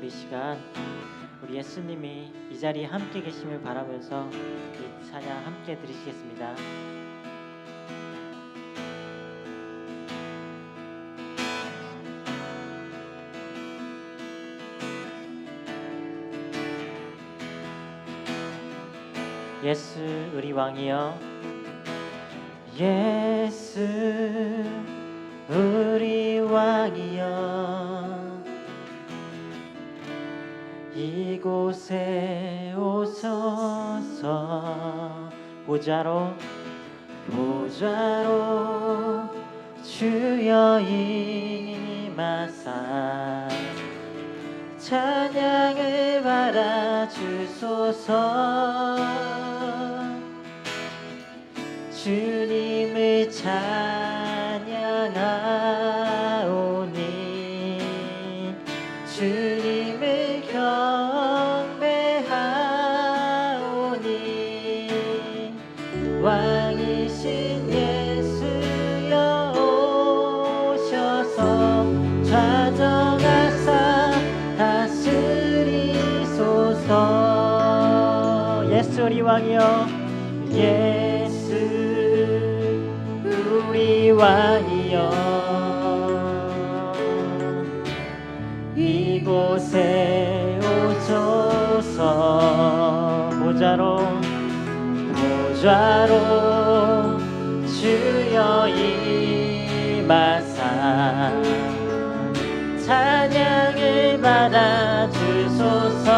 우리 시간 우리 예수님이 이 자리에 함께 계심을 바라면서 이 찬양 함께 드리시겠습니다. 예수 우리 왕이여 예수 우리 왕이여 이곳에 오소서. 보좌로 보좌로 주여 임하사. 찬양을 받아주소서. 주님을 찬양 왕이여 예수 우리 왕이여 이곳에 오소서. 보좌로 보좌로 주여 임하사 찬양을 받아주소서.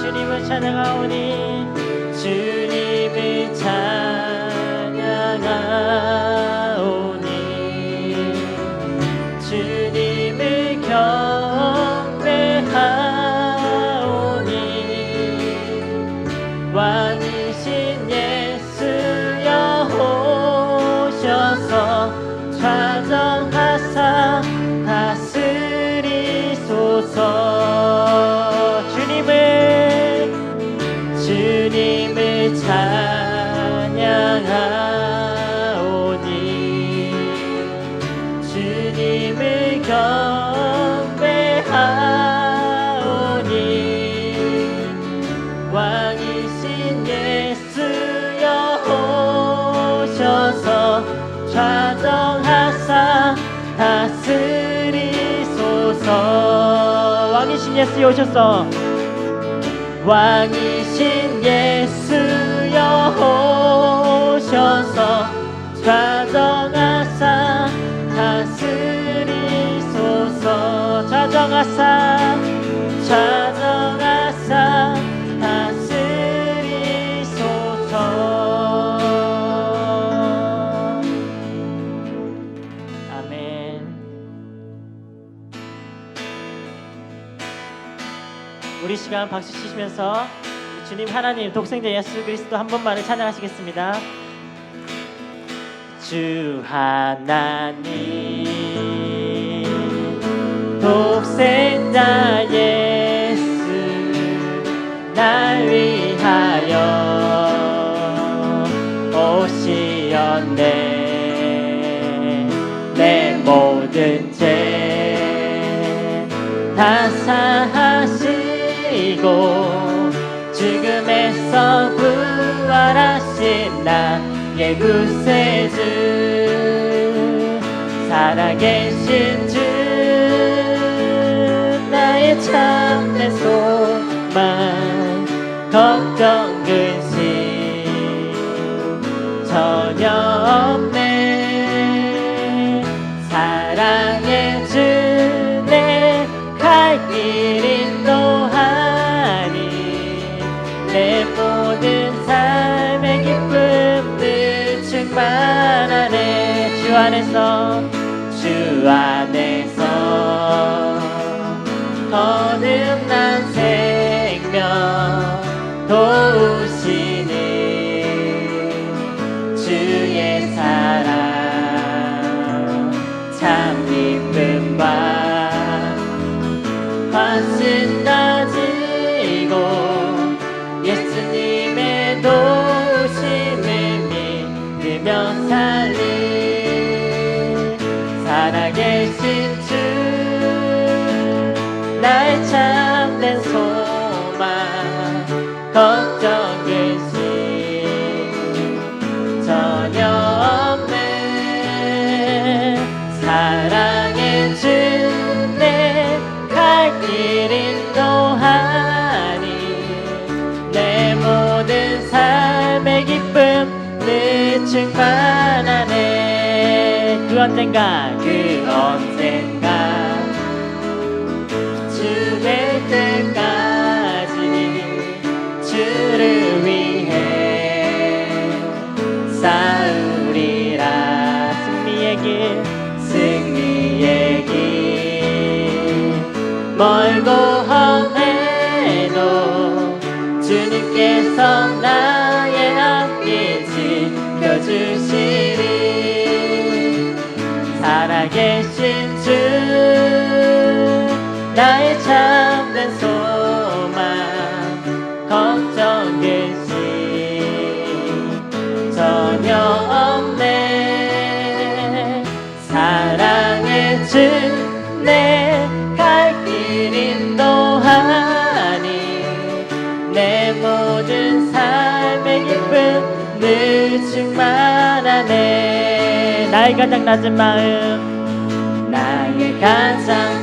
주님을 찬양하오니 왕이신 예수여 오셔서 왕이신 예수여 오셔서 좌정하사 다스리소서. 좌정하사 좌정하사 시간 박수 치시면서 주님 하나님 독생자 예수 그리스도 한 번만을 찬양하시겠습니다. 주 하나님 독생자 예수 날 위하여 오시었네 내 모든 죄다 사하 나의 구세 주 살아계신 주 나의 참된 소망 걱정 근심 전혀 없네. 사랑해 주 안에서 주 안에서 그 언젠가 그 언젠가. 죽을 때까지 주를 위해 싸우리라. 승리의 길 승리의 길. 멀고 험해도 주님께서 나의 참된 소망 걱정 근심 전혀 없네. 사랑의 주내갈 길 인 도하니 내 모든 삶의 기쁨 늘 충만하네 나의 가장 낮은 마음. 나의 가장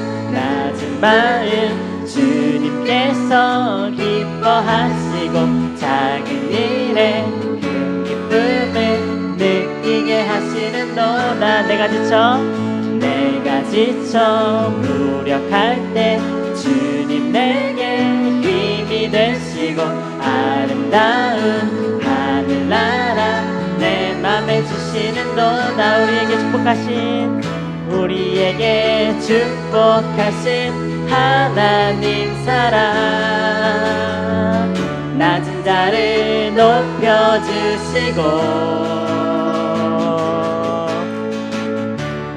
마음 주님께서 기뻐하시고 작은 일에 큰 기쁨을 느끼게 하시는 너다 내가 지쳐 내가 지쳐 무력할 때 주님 내게 힘이 되시고 아름다운 하늘나라 내 맘에 주시는 너다 우리에게 축복하신 우리에게 축복하신 하나님 사랑. 낮은 자를 높여주시고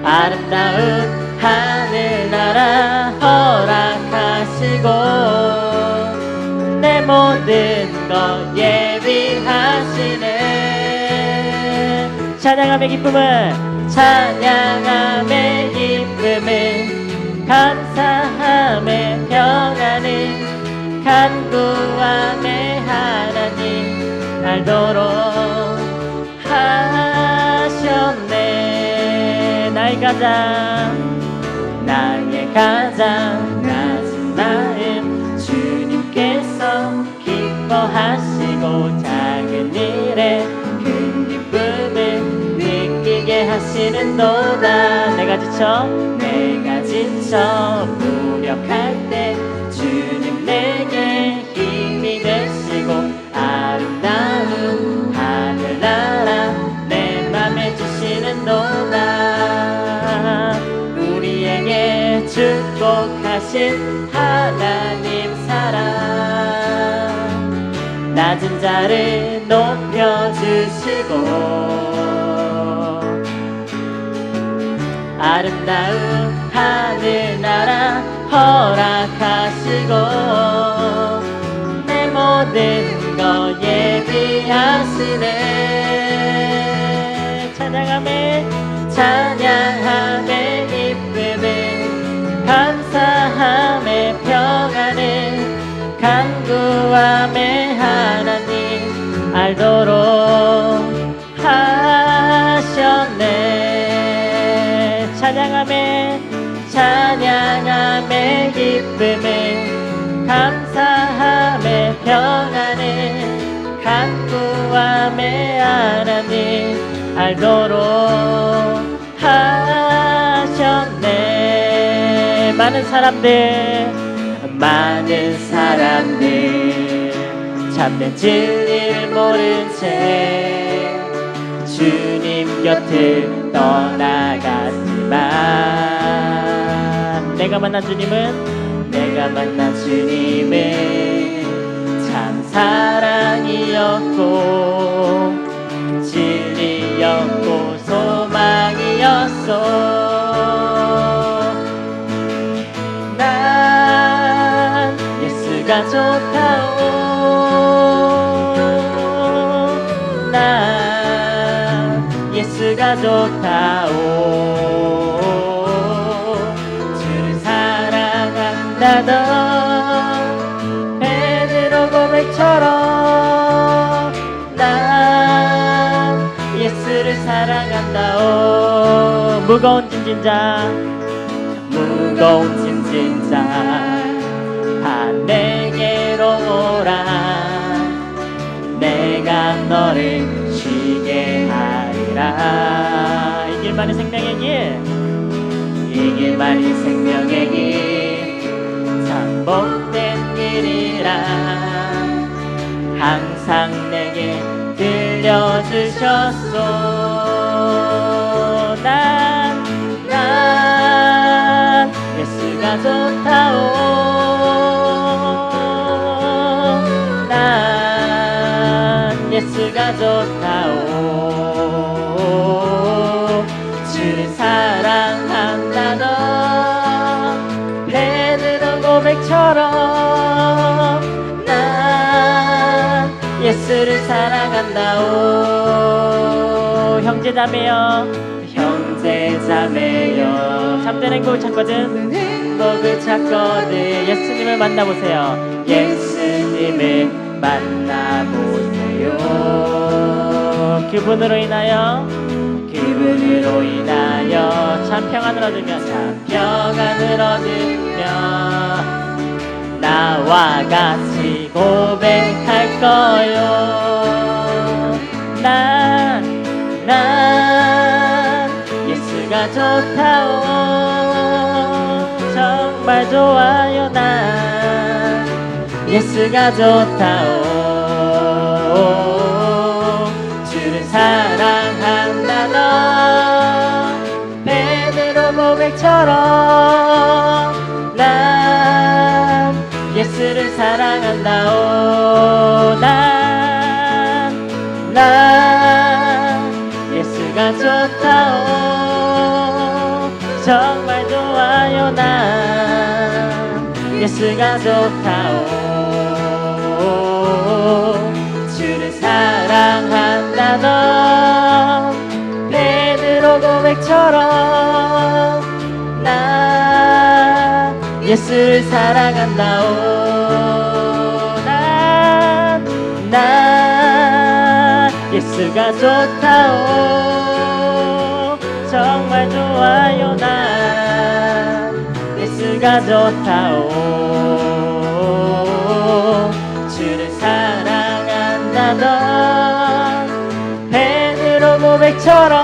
아름다운 하늘나라 허락하시고 내 모든 것 예비하시네 찬양함의 기쁨을 찬양함의 기쁨을 감사함의 평안을 간구함의 하나님 알도록 하셨네. 나의 가장 나의 가장 낮은 마음 주님께서 기뻐하시고 작은 일에 큰 기쁨을 느끼게 하시는 도다. 내가 지쳐 내가 지쳐 무력할 때 주님 내게 힘이 되시고 아름다운 하늘나라 내 맘에 주시는 도다 우리에게 축복하신 하나님 사랑 낮은 자를 높여주시고 아름다운 하늘나라 허락하시고 내 모든 것 예비하시네. 찬양함에 찬양함에 기쁨을 감사함에 평안을 간구함에 하나님 알도록 찬양함에 기쁨을 감사함에 평안을 간구함에 하나님 알도록 하셨네. 많은 사람들 많은 사람들 참된 진리를 모른 채 주님 곁을 떠나갔지만 내가 만난 주님은? 내가 만난 주님은 참 사랑이었고 진리였고 소망이었어. 난 예수가 좋다오 무거운 짐진 자. 무거운 짐진 자 다 내게로 오라. 내가 너를 쉬게 하리라. 이 길만이 생명의 길. 이 길만이 생명의 길. 반복된 일이라. 항상 내게 들려주셨소 좋다오. 난 예수가 좋다오. 주를 사랑한다던 베드로 고백처럼 난 예수를 사랑한다오. 형제자매여. 형제자매여. 참된 행복을 찾거든 행복을 찾거든 예수님을 만나보세요. 예수님을 만나보세요. 그분으로 인하여 그분으로 인하여 참 평안을 얻으며 참 평안을 얻으며 나와 같이 고백할 거요. 난, 난 예수가 좋다오 좋아요 난 예수가 좋다오. 주를 사랑한다던 베드로 고백처럼 난 예수를 사랑한다오 난 예수가 좋다오. 주를 사랑한다던 베드로 고백처럼 난 예수를 사랑한다오. 난, 난 예수가 좋다오. 정말 좋아요 난 예수가 좋다오. 주를 사랑한다던 베드로 고백처럼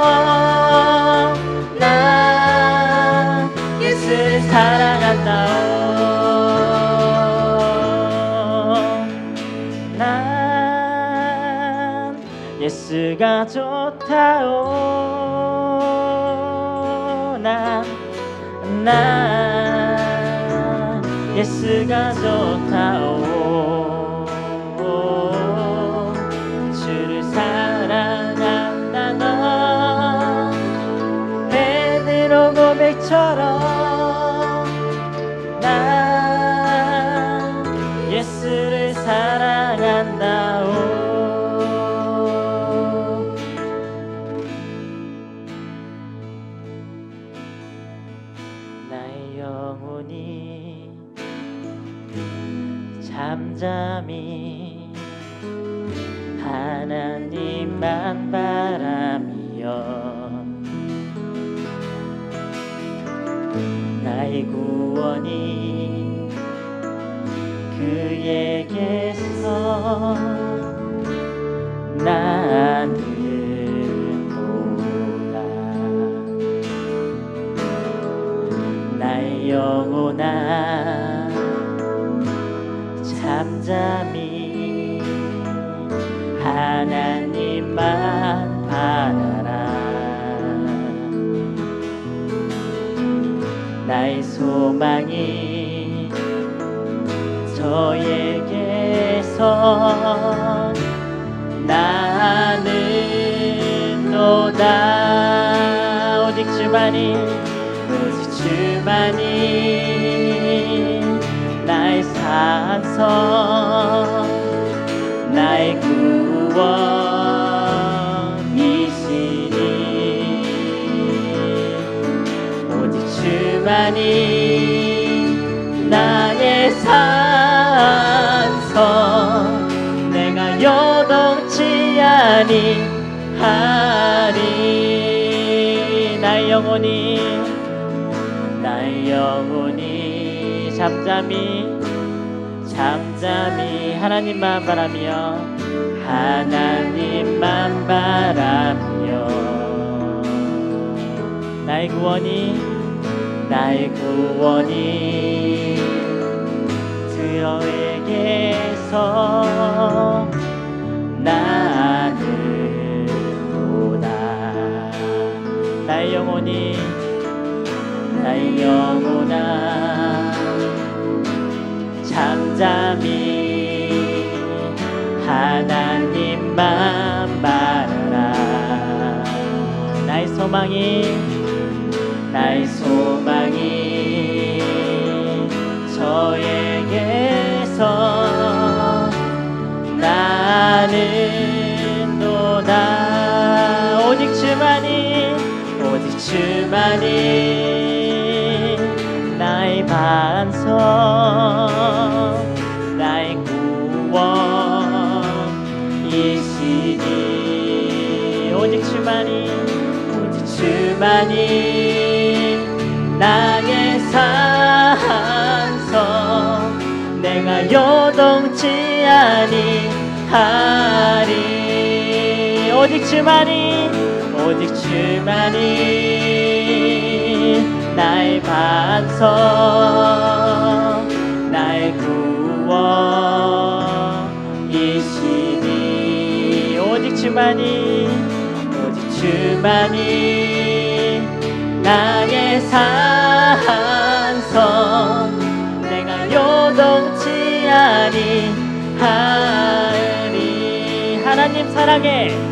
난 예수를 사랑한다오. 난 예수가 좋다오. 난, 난 예수가 좋다오 주 하나님만 바라며 나의 구원이 그에게서 나는 도다 나의 영혼아 잠잠 나의 소망이 저에게서 나는 노다. 오직 주만이 오직 주만이 나의 산성 나의 구원 주만이 나의 산성 내가 요동치 아니하리. 나의 영혼이 나의 영혼이 잠잠히 잠잠히 하나님만 바라며 하나님만 바라며. 나의 구원이 나의 구원이 그여에게서 나는 도다 나의 영혼이 나의 영혼아 잠잠히 하나님만 바라라. 나의 소망이 나는 도다 오직 주만이 오직 주만이 나의 반석 나의 구원이시니. 오직 주만이 오직 주만이 나의 산성. 내가 요동치 아니하리 오직 주만이 오직 주만이 나의 반석 나의 구원이시니. 오직 주만이 오직 주만이 나의 산성. 내가 요동치 아니하리 하나님 사랑해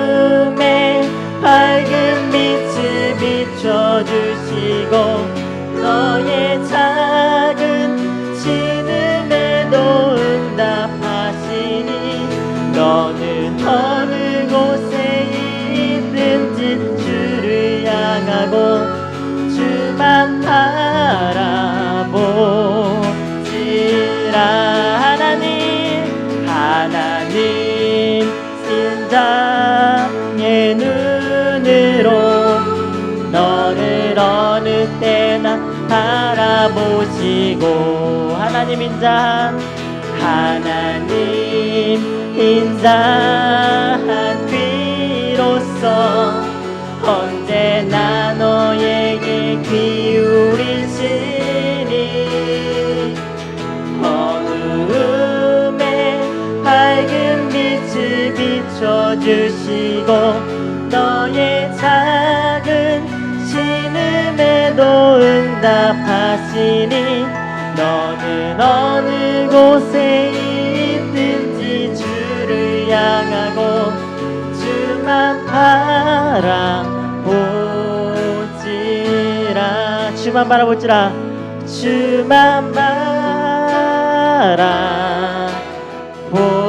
바라보시고 하나님 인자한 하나님 인자한 귀로서 언제나 너에게 기울이시니. 어두움에 밝은 빛을 비춰주시고 너의 작은 신음에도 응답하시니 어느 곳에 있든지 주를 향하고 주만 바라보지라. 주만 바라보지라. 주만 바라보